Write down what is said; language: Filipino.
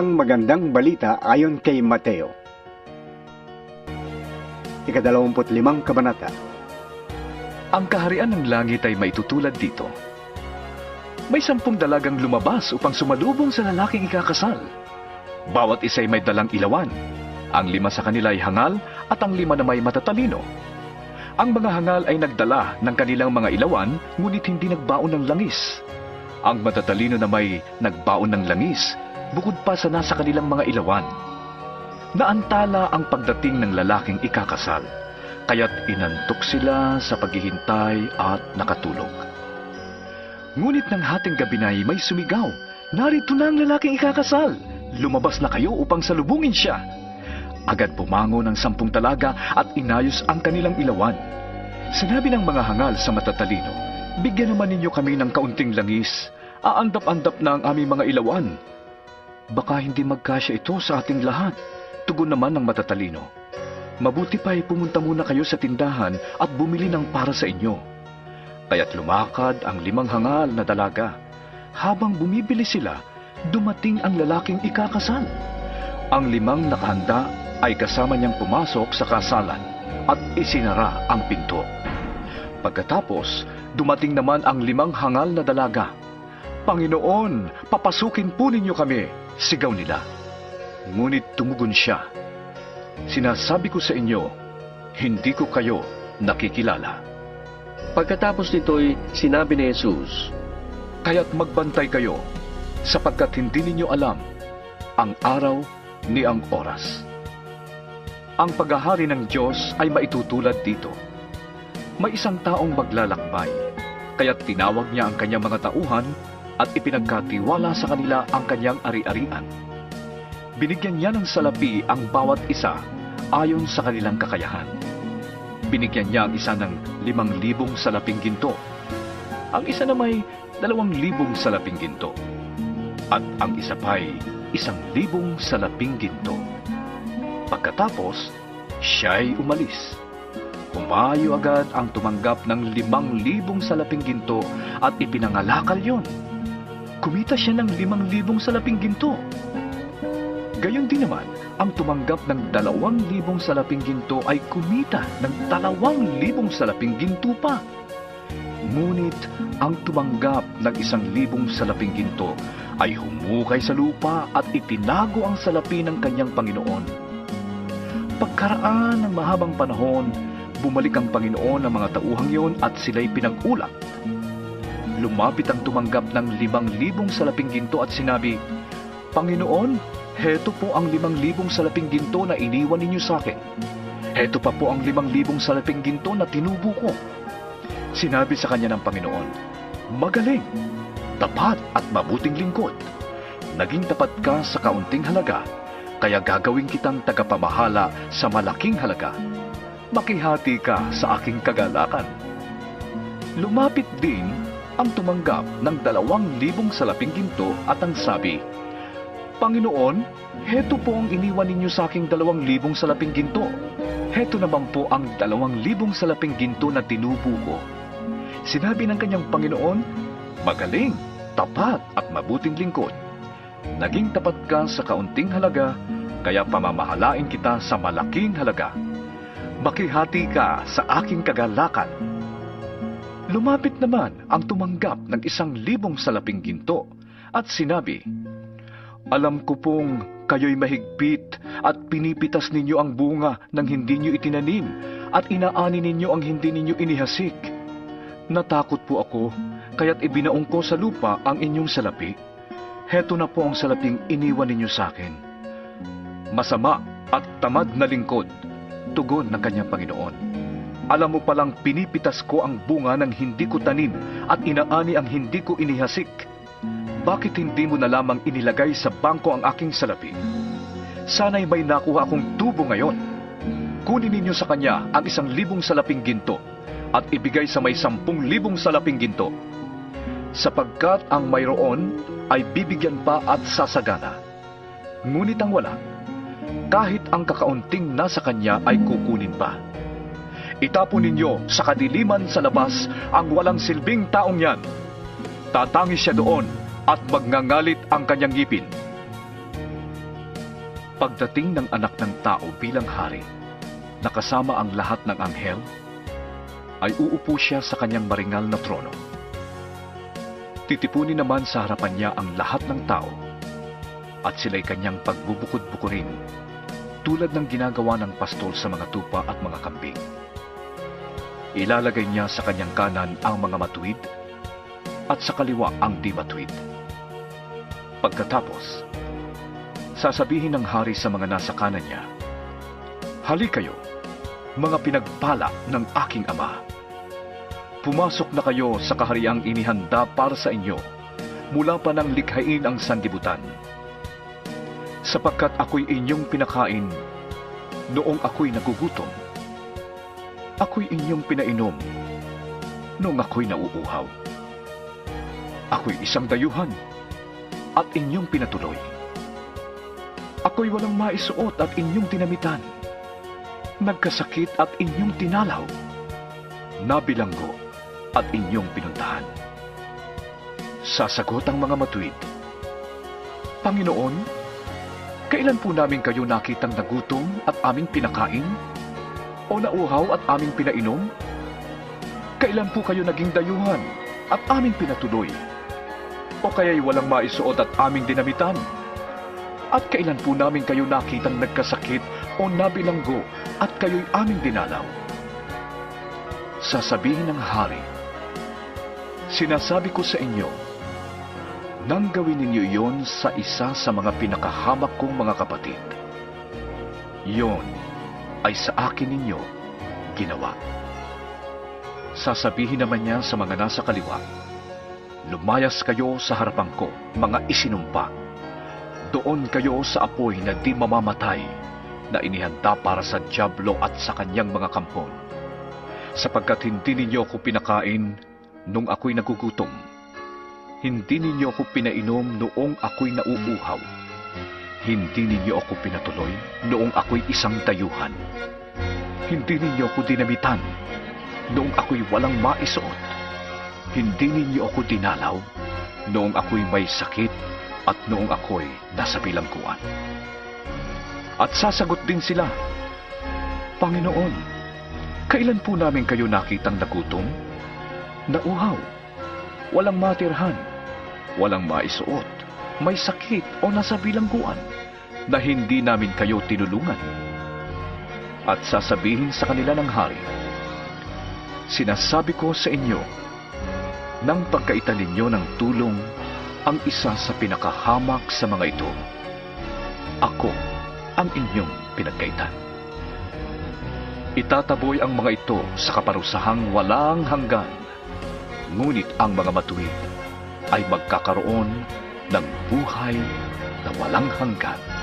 Ang magandang balita ayon kay Mateo. Ikadalawamput limang kabanata. Ang kaharian ng langit ay maitutulad dito. May sampung dalagang lumabas upang sumalubong sa lalaking ikakasal. Bawat isa'y may dalang ilawan. Ang lima sa kanila ay hangal at ang lima na may matatalino. Ang mga hangal ay nagdala ng kanilang mga ilawan ngunit hindi nagbaon ng langis. Ang matatalino na may nagbaon ng langis bukod pa sa nasa kanilang mga ilawan. Naantala ang pagdating ng lalaking ikakasal, kaya't inantok sila sa paghihintay at nakatulog. Ngunit ng hating gabi na ay may sumigaw, narito na ang lalaking ikakasal, lumabas na kayo upang salubungin siya. Agad pumango ng sampung talaga at inayos ang kanilang ilawan. Sinabi ng mga hangal sa matatalino, bigyan naman ninyo kami ng kaunting langis, aandap-andap na ang aming mga ilawan. Baka hindi magkasya ito sa ating lahat. Tugon naman ng matatalino. Mabuti pa ay pumunta muna kayo sa tindahan at bumili ng para sa inyo. Kaya't lumakad ang limang hangal na dalaga. Habang bumibili sila, dumating ang lalaking ikakasal. Ang limang nakahanda ay kasama niyang pumasok sa kasalan at isinara ang pinto. Pagkatapos, dumating naman ang limang hangal na dalaga. Panginoon, papasukin po ninyo kami, sigaw nila. Ngunit tumugon siya. Sinasabi ko sa inyo, hindi ko kayo nakikilala. Pagkatapos nito'y sinabi ni Jesus, Kaya't magbantay kayo, sapagkat hindi ninyo alam ang araw ni ang oras. Ang paghahari ng Diyos ay maitutulad dito. May isang taong maglalakbay, kaya't tinawag niya ang kanyang mga tauhan at ipinagkatiwala sa kanila ang kanyang ari-arian. Binigyan niya ng salapi ang bawat isa ayon sa kanilang kakayahan. Binigyan niya ang isa ng limang libong salaping ginto. Ang isa na may dalawang libong salaping ginto. At ang isa pa'y isang libong salaping ginto. Pagkatapos, siya'y umalis. Humayo agad ang tumanggap ng limang libong salaping ginto at ipinangalakal yon. Kumita siya ng limang libong salaping ginto. Gayon din naman, ang tumanggap ng dalawang libong salaping ginto ay kumita ng dalawang libong salaping ginto pa. Ngunit ang tumanggap ng isang libong salaping ginto ay humukay sa lupa at itinago ang salapi ng kanyang Panginoon. Pagkaraan ng mahabang panahon, bumalik ang Panginoon ng mga tauhang yon at sila'y pinag-ulak. Lumapit ang tumanggap ng limang libong salaping ginto at sinabi, Panginoon, heto po ang limang libong salaping ginto na iniwan ninyo sa akin. Heto pa po ang limang libong salaping ginto na tinubo ko. Sinabi sa kanya ng Panginoon, Magaling, tapat at mabuting lingkod. Naging tapat ka sa kaunting halaga, kaya gagawin kitang tagapamahala sa malaking halaga. Makihati ka sa aking kagalakan. Lumapit din ang tumanggap ng dalawang libong salaping ginto at ang sabi, Panginoon, heto po ang iniwan ninyo sa aking dalawang libong salaping ginto. Heto naman po ang dalawang libong salaping ginto na tinubo ko. Sinabi ng kanyang Panginoon, Magaling, tapat at mabuting lingkod. Naging tapat ka sa kaunting halaga, kaya pamamahalain kita sa malaking halaga. Makihati ka sa aking kagalakan. Lumapit naman ang tumanggap ng isang libong salaping ginto at sinabi, Alam ko pong kayo'y mahigpit at pinipitas ninyo ang bunga ng hindi nyo itinanim at inaani ninyo ang hindi ninyo inihasik. Natakot po ako, kaya't ibinaong ko sa lupa ang inyong salapi. Heto na po ang salaping iniwan ninyo sa akin. Masama at tamad na lingkod, tugon ng kanyang Panginoon. Alam mo palang pinipitas ko ang bunga ng hindi ko tanim at inaani ang hindi ko inihasik. Bakit hindi mo na lamang inilagay sa bangko ang aking salapi? Sana'y may nakuha akong tubo ngayon. Kunin ninyo sa kanya ang isang libong salaping ginto at ibigay sa may sampung libong salaping ginto. Sapagkat ang mayroon ay bibigyan pa at sasagana. Ngunit ang wala, kahit ang kakaunting nasa kanya ay kukunin pa. Itapon ninyo sa kadiliman sa labas ang walang silbing taong yan. Tatangis siya doon at magngangalit ang kanyang ngipin. Pagdating ng anak ng tao bilang hari, nakasama ang lahat ng anghel, ay uupo siya sa kanyang maringal na trono. Titipunin naman sa harapan niya ang lahat ng tao, at sila'y kanyang pagbubukod-bukurin, tulad ng ginagawa ng pastol sa mga tupa at mga kambing. Ilalagay niya sa kanyang kanan ang mga matuwid, at sa kaliwa ang di matuwid. Pagkatapos, sasabihin ng hari sa mga nasa kanan niya, Hali kayo, mga pinagpala ng aking ama. Pumasok na kayo sa kahariang inihanda para sa inyo mula pa nang likhain ang sandibutan. Sapagkat ako'y inyong pinakain noong ako'y nagugutom. Ako'y inyong pinainom noong ako'y nauuhaw. Ako'y isang dayuhan at inyong pinatuloy. Ako'y walang maisuot at inyong dinamitan. Nagkasakit at inyong tinalaw. Nabilanggo at inyong pinuntahan. Sasagot ang mga matuwid. Panginoon, kailan po namin kayo nakitang nagutom at aming pinakain? O nauhaw at aming pinainom? Kailan po kayo naging dayuhan at aming pinatuloy? O kaya'y walang maisuot at aming dinamitan? At kailan po namin kayo nakitang nagkasakit o nabilanggo at kayo'y aming dinalaw? Sasabihin ng hari, Sinasabi ko sa inyo, nang gawin ninyo iyon sa isa sa mga pinakahamak kong mga kapatid, yon ay sa akin ninyo ginawa. Sasabihin naman niya sa mga nasa kaliwa, Lumayas kayo sa harapan ko, mga isinumpa. Doon kayo sa apoy na di mamamatay, na inihanda para sa Diablo at sa kanyang mga kampon. Sapagkat hindi ninyo ako pinakain nung ako'y nagugutom. Hindi ninyo ako pinainom noong ako'y nauuhaw. Hindi ninyo ako pinatuloy noong ako'y isang dayuhan. Hindi ninyo ako dinamitan noong ako'y walang maisuot. Hindi ninyo ako dinalaw noong ako'y may sakit at noong ako'y nasa bilangguan. At sasagot din sila, Panginoon, kailan po namin kayo nakitang nagutom? Nauhaw, walang matirhan, walang maisuot, may sakit o nasa bilangguan na hindi namin kayo tinulungan. At sasabihin sa kanila ng hari, Sinasabi ko sa inyo, nang pagkaitan ninyo ng tulong ang isa sa pinakahamak sa mga ito, ako ang inyong pinagkaitan. Itataboy ang mga ito sa kaparusahang walang hanggan, ngunit ang mga matuwid ay magkakaroon ng buhay na walang hanggan.